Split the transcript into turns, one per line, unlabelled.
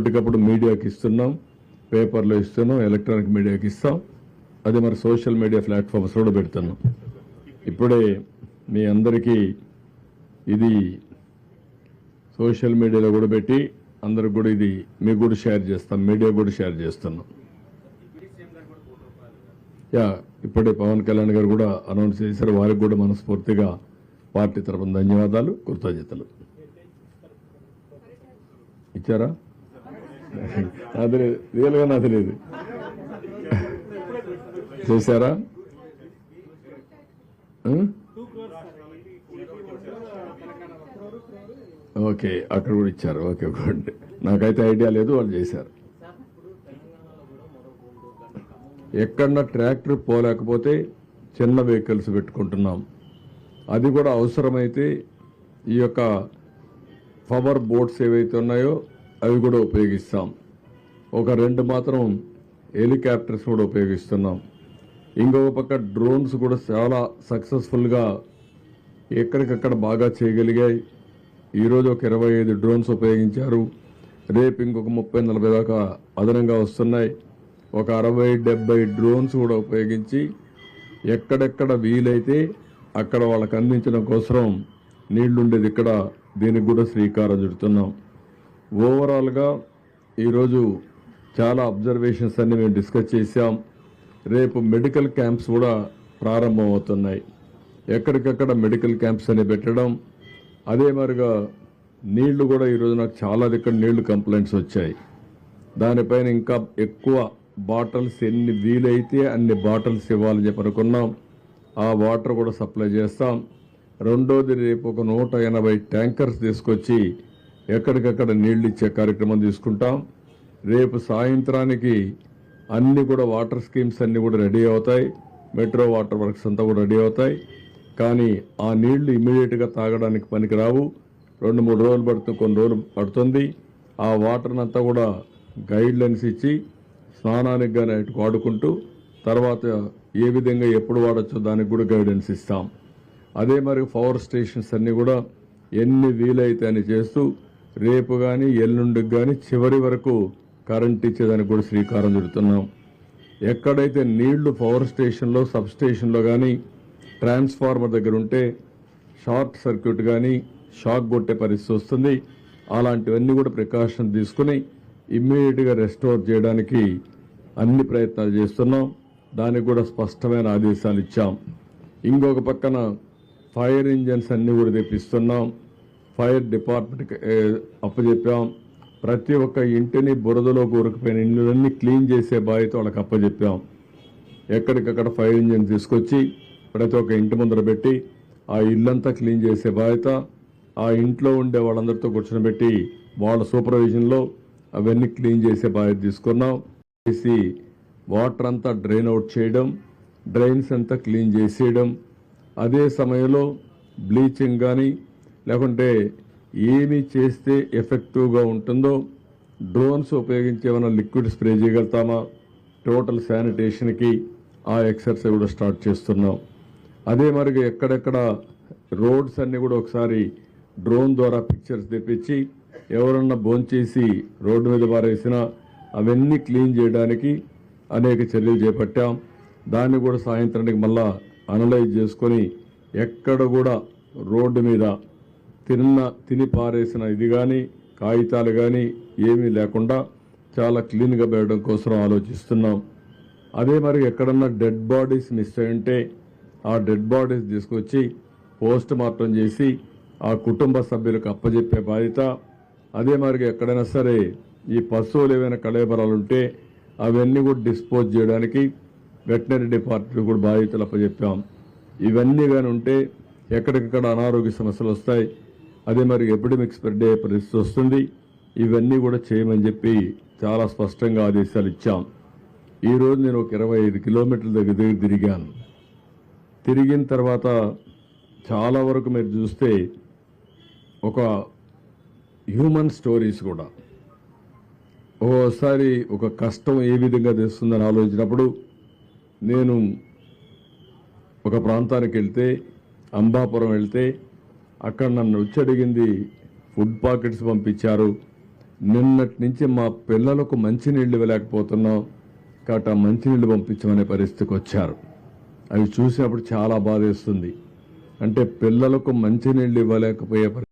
ఎప్పటికప్పుడు మీడియాకి ఇస్తున్నాం పేపర్లో ఇస్తున్నాం ఎలక్ట్రానిక్ మీడియాకి ఇస్తాం. అది మరి సోషల్ మీడియా ప్లాట్ఫామ్స్ కూడా పెడుతున్నాం. ఇప్పుడే మీ అందరికీ ఇది సోషల్ మీడియాలో కూడా పెట్టి అందరికి కూడా ఇది మీకు కూడా షేర్ చేస్తాం మీడియా కూడా షేర్ చేస్తున్నాం. యా ఇప్పుడే పవన్ కళ్యాణ్ గారు కూడా అనౌన్స్ చేశారు. వారికి కూడా మనస్ఫూర్తిగా పార్టీ తరపున ధన్యవాదాలు కృతజ్ఞతలు. ఇచ్చారా? అది లేదు రియల్గా నాకు తెలియదు చేశారా ఓకే అక్కడ కూడా ఇచ్చారు. ఓకే గుడ్ నాకైతే ఐడియా లేదు వాళ్ళు చేశారు. ఎక్కడన్నా ట్రాక్టర్ పోలేకపోతే చిన్న వెహికల్స్ పెట్టుకుంటున్నాం. అది కూడా అవసరమైతే ఈ యొక్క పవర్ బోట్స్ ఏవైతే ఉన్నాయో అవి కూడా ఉపయోగిస్తాం. ఒక రెండు మాత్రం హెలికాప్టర్స్ కూడా ఉపయోగిస్తున్నాం. ఇంకొక పక్క డ్రోన్స్ కూడా చాలా సక్సెస్ఫుల్గా ఎక్కడికక్కడ బాగా చేయగలిగాయి. ఈరోజు ఒక ఇరవై ఐదు డ్రోన్స్ ఉపయోగించారు. రేపు ఇంకొక ముప్పై నలభై దాకా అదనంగా వస్తున్నాయి. ఒక అరవై డెబ్బై డ్రోన్స్ కూడా ఉపయోగించి ఎక్కడెక్కడ వీలైతే అక్కడ వాళ్ళకి అందించడం కోసం నీళ్ళుండేది ఇక్కడ. దీనికి కూడా శ్రీకారం చుడుతున్నాం. ఓవరాల్గా ఈరోజు చాలా అబ్జర్వేషన్స్ అన్ని మేము డిస్కస్ చేశాం. రేపు మెడికల్ క్యాంప్స్ కూడా ప్రారంభం అవుతున్నాయి ఎక్కడికక్కడ మెడికల్ క్యాంప్స్ అని పెట్టడం అదే మరిగా నీళ్ళు కూడా ఈరోజు నాకు చాలా దగ్గర నీళ్ళు కంప్లైంట్స్ వచ్చాయి. దానిపైన ఇంకా ఎక్కువ బాటిల్స్ ఎన్ని వీలైతే అన్ని బాటిల్స్ ఇవ్వాలని చెప్పి అనుకున్నాం. ఆ వాటర్ కూడా సప్లై చేస్తాం. రెండోది రేపు ఒక నూట ఎనభై ట్యాంకర్స్ తీసుకొచ్చి ఎక్కడికక్కడ నీళ్ళు ఇచ్చే కార్యక్రమం తీసుకుంటాం. రేపు సాయంత్రానికి అన్ని కూడా వాటర్ స్కీమ్స్ అన్నీ కూడా రెడీ అవుతాయి. మెట్రో వాటర్ వర్క్స్ అంతా కూడా రెడీ అవుతాయి. కానీ ఆ నీళ్ళు ఇమీడియట్గా తాగడానికి పనికిరావు రెండు మూడు రోజులు పడుతుంది కొన్ని రోజులు పడుతుంది. ఆ వాటర్ని అంతా కూడా గైడ్ లైన్స్ ఇచ్చి స్నానానికి కానీ వాడుకుంటూ తర్వాత ఏ విధంగా ఎప్పుడు వాడచ్చో దానికి కూడా గైడెన్స్ ఇస్తాం. అదే మరి పవర్ స్టేషన్స్ అన్నీ కూడా ఎన్ని వీలైతే అని చేస్తూ రేపు కానీ ఎల్లుండికి కానీ చివరి వరకు కరెంట్ ఇచ్చేదానికి కూడా శ్రీకారం చుడుతున్నాం. ఎక్కడైతే నీళ్ళు పవర్ స్టేషన్లో సబ్ స్టేషన్లో కానీ ట్రాన్స్ఫార్మర్ దగ్గర ఉంటే షార్ట్ సర్క్యూట్ కానీ షాక్ కొట్టే పరిస్థితి వస్తుంది. అలాంటివన్నీ కూడా ప్రికాషన్ తీసుకుని ఇమ్మీడియట్గా రెస్టోర్ చేయడానికి అన్ని ప్రయత్నాలు చేస్తున్నాం. దానికి కూడా స్పష్టమైన ఆదేశాలు ఇచ్చాం. ఇంకొక పక్కన ఫైర్ ఇంజన్స్ అన్నీ కూడా తెప్పిస్తున్నాం. ఫైర్ డిపార్ట్మెంట్కి అప్పచెప్పాం ప్రతి ఒక్క ఇంటిని బురదలో కూరుకుపోయిన ఇళ్ళన్నీ క్లీన్ చేసే బాధ్యత వాళ్ళకి అప్పచెప్పాం ఎక్కడికక్కడ ఫైర్ ఇంజిన్ తీసుకొచ్చి ప్రతి ఒక్క ఇంటి ముందర పెట్టి ఆ ఇల్లంతా క్లీన్ చేసే బాధ్యత ఆ ఇంట్లో ఉండే వాళ్ళందరితో కూర్చొని వాళ్ళ సూపర్విజన్లో అవన్నీ క్లీన్ చేసే బాధ్యత తీసుకున్నాం. చేసి వాటర్ అంతా డ్రైన్ అవుట్ చేయడం డ్రైన్స్ అంతా క్లీన్ చేసేయడం. అదే సమయంలో బ్లీచింగ్ కానీ లేకుంటే ఏమి చేస్తే ఎఫెక్టివ్గా ఉంటుందో డ్రోన్స్ ఉపయోగించి ఏమైనా లిక్విడ్ స్ప్రే చేయగలుగుతామా? టోటల్ శానిటేషన్కి ఆ ఎక్సర్సైజ్ కూడా స్టార్ట్ చేస్తున్నాం. అదే మరి ఎక్కడెక్కడ రోడ్స్ అన్నీ కూడా ఒకసారి డ్రోన్ ద్వారా పిక్చర్స్ తెప్పించి ఎవరన్నా భోంచేసి రోడ్డు మీద పారేసినా అవన్నీ క్లీన్ చేయడానికి అనేక చర్యలు చేపట్టాం. దాన్ని కూడా సాయంత్రానికి మళ్ళా అనలైజ్ చేసుకొని ఎక్కడ కూడా రోడ్డు మీద తిన్న తిని పారేసిన ఇది కానీ కాగితాలు కానీ ఏమీ లేకుండా చాలా క్లీన్గా పెట్టడం కోసం ఆలోచిస్తున్నాం. అదే మరి ఎక్కడన్నా డెడ్ బాడీస్ మిస్ అయి ఉంటే ఆ డెడ్ బాడీస్ తీసుకొచ్చి పోస్ట్ మార్టం చేసి ఆ కుటుంబ సభ్యులకు అప్పజెప్పే బాధ్యత. అదే మరి ఎక్కడైనా సరే ఈ పశువులు ఏవైనా కళేబరాలు ఉంటే అవన్నీ కూడా డిస్పోజ్ చేయడానికి వెటనరీ డిపార్ట్మెంట్ కూడా బాధ్యతలు అప్పచెప్పాం ఇవన్నీ కానీ ఉంటే ఎక్కడికక్కడ అనారోగ్య సమస్యలు వస్తాయి. అదే మరి ఎపిడమిక్ స్ప్రెడ్ అయ్యే పరిస్థితి వస్తుంది. ఇవన్నీ కూడా చేయమని చెప్పి చాలా స్పష్టంగా ఆదేశాలు ఇచ్చాం. ఈరోజు నేను ఒక ఇరవై ఐదు కిలోమీటర్ల దగ్గర దగ్గర తిరిగాను. తిరిగిన తర్వాత చాలా వరకు మీరు చూస్తే ఒక హ్యూమన్ స్టోరీస్ కూడా. ఓసారి ఒక కష్టం ఏ విధంగా తెస్తుందని ఆలోచించినప్పుడు నేను ఒక ప్రాంతానికి వెళ్తే అంబాపురం వెళ్తే అక్కడ నన్ను వచ్చి అడిగింది ఫుడ్ పాకెట్స్ పంపించారు. నిన్నటి నుంచి మా పిల్లలకు మంచినీళ్ళు ఇవ్వలేకపోతున్నాం. కాబట్టి ఆ మంచినీళ్ళు పంపించమనే పరిస్థితికి వచ్చారు. అవి చూసినప్పుడు చాలా బాధేస్తుంది. అంటే పిల్లలకు మంచినీళ్ళు ఇవ్వలేకపోయే పరి-